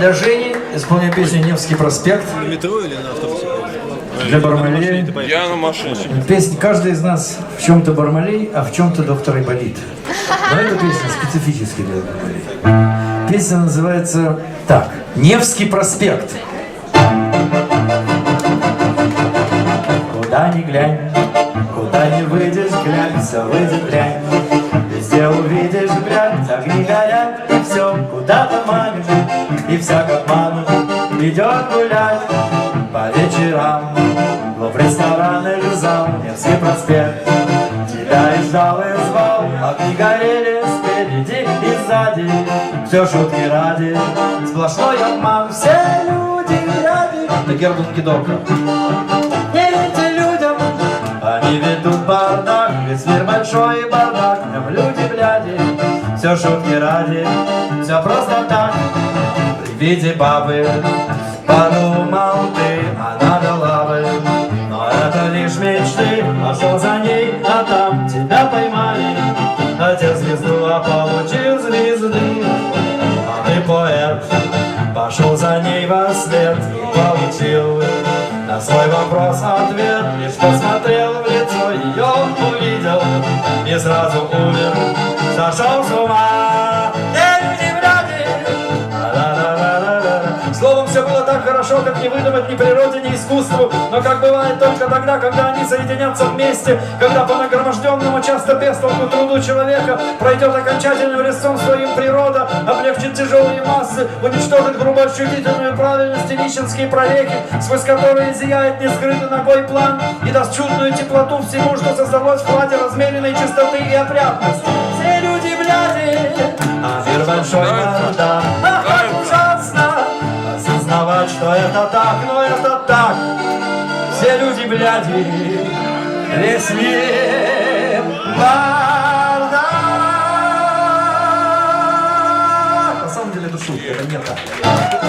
для Жени исполняю песню «Невский проспект». На метро или на автобусе? Для Бармалея. Я на машине. Песня «Каждый из нас в чем-то Бармалей, а в чем-то доктор Айболит». Но эта песня специфическая для Бармалея. Песня называется так. «Невский проспект». Куда ни глянь, куда ни выйдешь, глянь, все выйдет дрянь. Везде увидишь глянь, огни горят, и все куда-то манит, и всяк обманут идет гулять по вечерам. В рестораны зал, Невский проспект, тебя и ждал, и звал, огни горели спереди и сзади, все шутки ради, сплошной обман, все люди ряди. Это Герман Гидока. Не верьте людям, они ведут бардак, весь мир большой и бардак, нем люди бляди, все шутки ради, все просто так. При виде бабы. Подумал ты, она дала бы, но это лишь мечты, пошел за ней, а там тебя поймали, хотел звезду, а получил звезды, а ты поэт, пошел за ней во след и получил. На свой вопрос ответ Лишь посмотрел в лицо ее, увидел. И сразу умер, сошел с ума Словом, все было так хорошо, как не выдумать ни природе, ни искусству. Но как бывает только тогда, когда они соединятся вместе Когда по нагроможденному, часто бестолку труду человека Пройдет окончательным резцом своим природа Облегчит тяжелые массы, уничтожит грубо ощутительную правильность и нищенские прорехи Сквозь которые зияет нескрытый ногой план И даст чудную теплоту всему, что создалось в кладе размеренной чистоты и опрятности. Все люди бляди, а мир большой бардак это так, но это так Все люди бляди, весь мир бардак На самом деле это шутка, это не так.